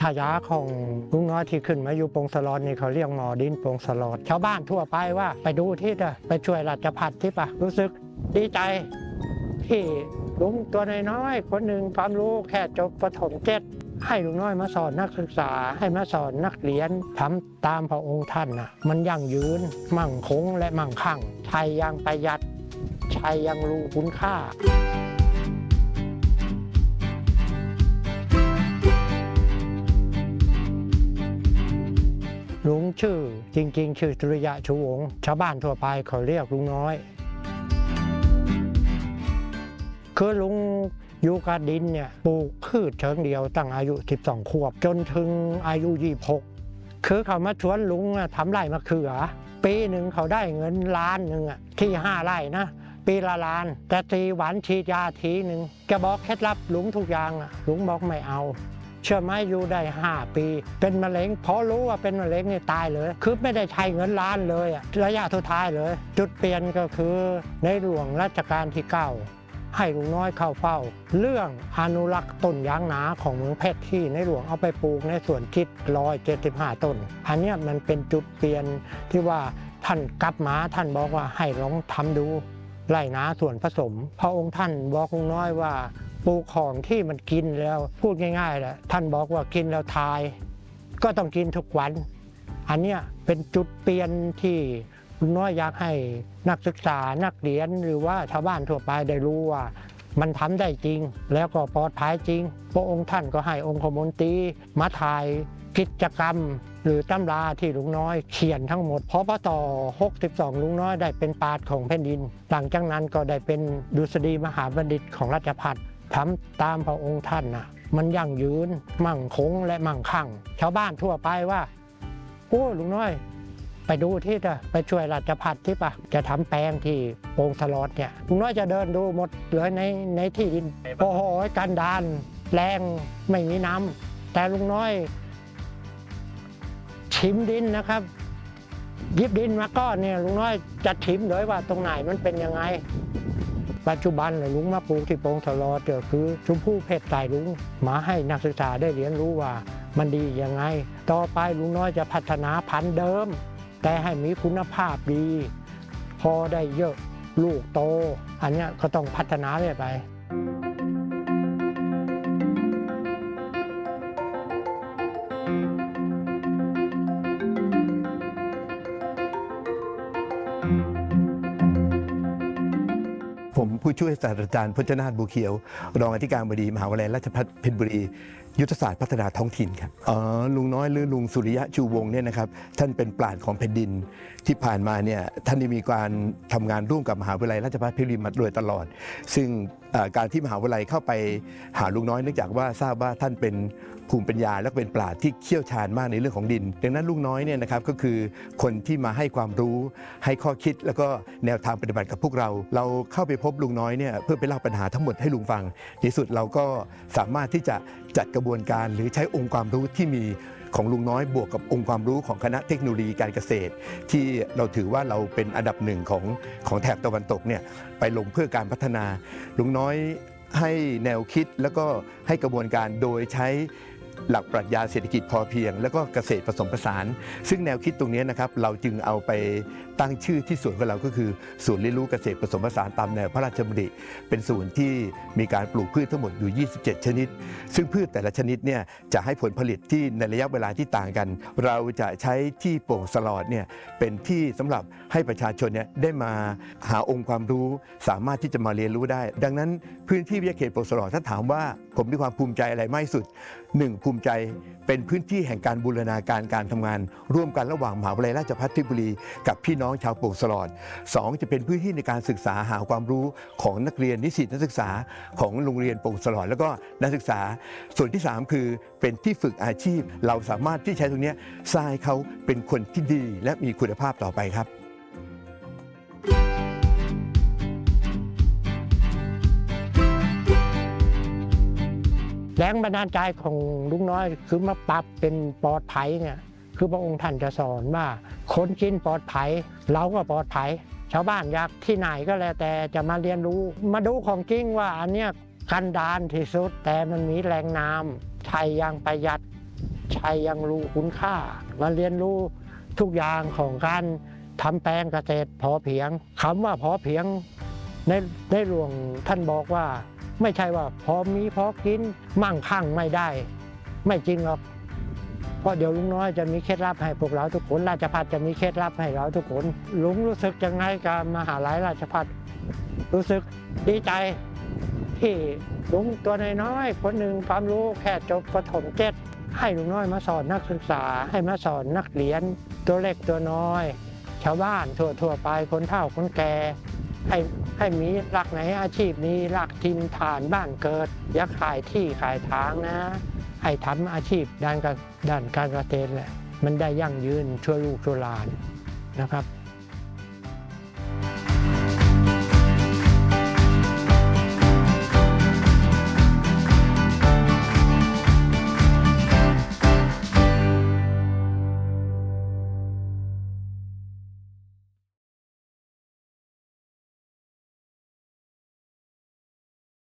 ฉายาของลุงน้อยที่ขึ้นมาอยู่ปงสลอดนี่เขาเรียกหมอดินปงสลอด ชาวบ้านทั่วไปว่าไปดูที่เถอะไปช่วยราชพัฒที่ปะรู้สึกดีใจที่ลุงตัวน้อยๆคนหนึ่งความรู้แค่จบประถมเจ็ดให้ลุงน้อยมาสอนนักศึกษา ให้มาสอนนักเรียนทำตามพระองค์ท่านนะมันยั่งยืน มั่งคงและมั่งคั่งใช้อยังประหยัดใช้อยังรู้คุณค่า ลุงชื่อจริง ๆ ชื่อสุริยะชูวงศ์ชาวบ้านทั่วไปเขาเรียกลุงน้อย คือลุงอยู่กับดินเนี่ยปลูกพืชเชิงเดียวตั้งอายุ 12 ขวบ จนถึงอายุ 26 คือเขามาชวนลุงทำไร่มะเขือ ปีหนึ่งเขาได้เงินล้านหนึ่งอะที่ห้าไร่นะปีละล้าน แต่ตีหวานฉีดยาทีหนึ่งแกบอกเคล็ดลับลุงทุกอย่างลุงบอกไม่เอา เชื่อไหมอยู่ได้ 5 ปี เป็นมะเร็งพอรู้ว่าเป็นมะเร็งนี่ตายเลย คือไม่ได้ใช้เงินล้านเลยระยะสุดท้ายเลย จุดเปลี่ยนก็คือในหลวงรัชกาลที่ 9ให้ลุงน้อยเข้าเฝ้า เรื่องอนุรักษ์ต้นยางนาของเมืองเพชรที่ในหลวงเอาไปปลูกในสวนคิดร้อยเจ็ดสิบห้าต้น อันนี้มันเป็นจุดเปลี่ยนที่ว่าท่านกลับมาท่านบอกว่าให้ลองทำดูไร่นาส่วนผสม พระองค์ท่านบอกลุงน้อยว่า ปลูกของที่มันกินแล้วพูดง่ายๆแหละท่านบอกว่ากินแล้วทาย ก็ต้องกินทุกวัน อันเนี้ยเป็นจุดเปลี่ยนที่ลุงน้อยอยากให้นักศึกษานักเรียนหรือว่าชาวบ้านทั่วไปได้รู้ว่า มันทำได้จริง แล้วก็ปลอดภัยจริง พระองค์ท่านก็ให้องค์ขมนตรีมาถ่ายกิจกรรม หรือตำราที่ลุงน้อยเขียนทั้งหมดพอปต่อ 62 ลุงน้อยได้เป็นปราดของแผ่นดิน หลังจากนั้นก็ได้เป็นดุษฎีมหาบัณฑิตของราชพัฒ ทำตามพระองค์ท่านน่ะมันยั่งยืนมั่งคงและมั่งคั่ง ชาวบ้านทั่วไปว่าโอ้ลุงน้อย ไปดูที่เถอะไปช่วยราชพัฒที่ปะจะทำแปลงที่โปงสลอดเนี่ยลุงน้อยจะเดินดูหมดเลยในในที่ดินโอ้โหกันดานแรงไม่มีน้ำแต่ลุงน้อย ชิมดินนะครับหยิบดินมาก้อนเนี่ยลุงน้อยจะชิมเลยว่าตรงไหนมันเป็นยังไง ปัจจุบันลุงมาปลูกที่โปงสลอเจอคือชมพู่เพชรใส่ลุงมาให้นักศึกษาได้เรียนรู้ว่ามันดียังไง ต่อไปลุงน้อยจะพัฒนาพันธุ์เดิม แต่ให้มีคุณภาพดี พอได้เยอะลูกโต อันนี้ก็ต้องพัฒนาเรื่อยไป ผมผู้ช่วยศาสตราจารย์พจนาถบุเขียว รองอธิการบดีมหาวิทยาลัยราชภัฏเพชรบุรี ยุทธศาสตร์พัฒนาท้องถิ่นครับอ๋อลุงน้อยหรือลุงสุริยะชูวงเนี่ยนะครับท่านเป็นปราชญ์ของแผ่นดินที่ผ่านมาเนี่ยท่านได้มีการทำงานร่วมกับมหาวิทยาลัยราชภัฏเพชรบุรีมาโดยตลอด ซึ่งการที่มหาวิทยาลัยเข้าไปหาลุงน้อยเนื่องจากว่าทราบว่าท่านเป็น ภูมิปัญญาและเป็นปราชญ์ที่เชี่ยวชาญมากในเรื่องของดิน ดังนั้นลุงน้อยเนี่ยนะครับก็คือคนที่มาให้ความรู้ให้ข้อคิดแล้วก็แนวทางปฏิบัติกับพวกเรา เราเข้าไปพบลุงน้อยเนี่ยเพื่อไปเล่าปัญหาทั้งหมดให้ลุงฟังในที่สุดเราก็สามารถที่จะจัดกระบวนการหรือใช้องค์ความรู้ที่มีของลุงน้อยบวกกับองค์ความรู้ของคณะเทคโนโลยีการเกษตร ที่เราถือว่าเราเป็นอันดับหนึ่งของของแถบตะวันตกเนี่ยไปลงเพื่อการพัฒนาลุงน้อยให้แนวคิดแล้วก็ให้กระบวนการโดยใช้ หลักปรัชญาเศรษฐกิจพอเพียง แล้วก็เกษตรผสมผสาน ซึ่งแนวคิดตรงนี้นะครับเราจึงเอาไปตั้งชื่อที่สวนของเราก็คือศูนย์เรียนรู้เกษตรผสมผสานตามแนวพระราชดำริเป็นศูนย์ที่มีการปลูกพืชทั้งหมดอยู่ 27 ชนิด ซึ่งพืชแต่ละชนิดเนี่ยจะให้ผลผลิตที่ในระยะเวลาที่ต่างกัน เราจะใช้ที่โป่งสลอดเนี่ยเป็นที่สำหรับให้ประชาชนเนี่ยได้มาหาองค์ความรู้ สามารถที่จะมาเรียนรู้ได้ ดังนั้นพื้นที่วิทยาเขตโป่งสลอดถ้าถามว่าผมมีความภูมิใจอะไรมากที่สุดหนึ่งภูมิใจเป็นพื้นที่แห่งการบูรณาการการทำงาน ร่วมกันระหว่างมหาวิทยาลัยราชภัฏเพชรบุรี กับพี่น้องชาวโป่งสลอดสองจะเป็นพื้นที่ในการศึกษาหาความรู้ของนักเรียนนิสิตนักศึกษาของโรงเรียนโป่งสลอด แล้วก็นักศึกษา ส่วนที่ 3 คือเป็นที่ฝึกอาชีพ เราสามารถที่ใช้ตรงนี้สร้างเขาเป็นคนที่ดีและมีคุณภาพต่อไปครับ แรงบันดาลใจของลุงน้อย คือมาปรับเป็นปลอดภัยเนี่ยคือพระองค์ท่านจะสอนว่า คนกินปลอดภัย เราก็ปลอดภัย ชาวบ้านอยากที่ไหนก็แล้วแต่จะมาเรียนรู้ มาดูของจริงว่าอันเนี้ยกันดานที่สุด แต่มันมีแรงน้ำใช้ย่างประหยัดชัยยังรู้คุณค่า มาเรียนรู้ทุกอย่างของการทำแปลงเกษตรพอเพียงคำว่าพอเพียงในในหลวงท่านบอกว่า ไม่ใช่ว่าพอมีพอกินมั่งคั่งไม่ได้ ไม่จริงหรอกเพราะเดี๋ยวลุงน้อยจะมีเคล็ดลับให้พวกเราทุกคนราชพัฒจะมีเคล็ดลับให้เราทุกคนลุงรู้สึกยังไงกับมหาลัยราชพัฒรู้สึกดีใจที่ลุงตัวน้อยคนหนึ่งความรู้แค่จบประถมเจ็ดให้ลุงน้อยมาสอนนักศึกษา ให้มาสอนนักเรียน ตัวเล็กตัวน้อย ชาวบ้านทั่วๆไปคนเฒ่าคนแก่ ให้ให้มีหลักไหนอาชีพนี้หลักทินฐานบ้านเกิด อย่าขายที่ขายทางนะ ให้ทำอาชีพด้านการด้านการเกษตรแหละมันได้ยั่งยืนช่วยลูกช่วยหลานนะครับ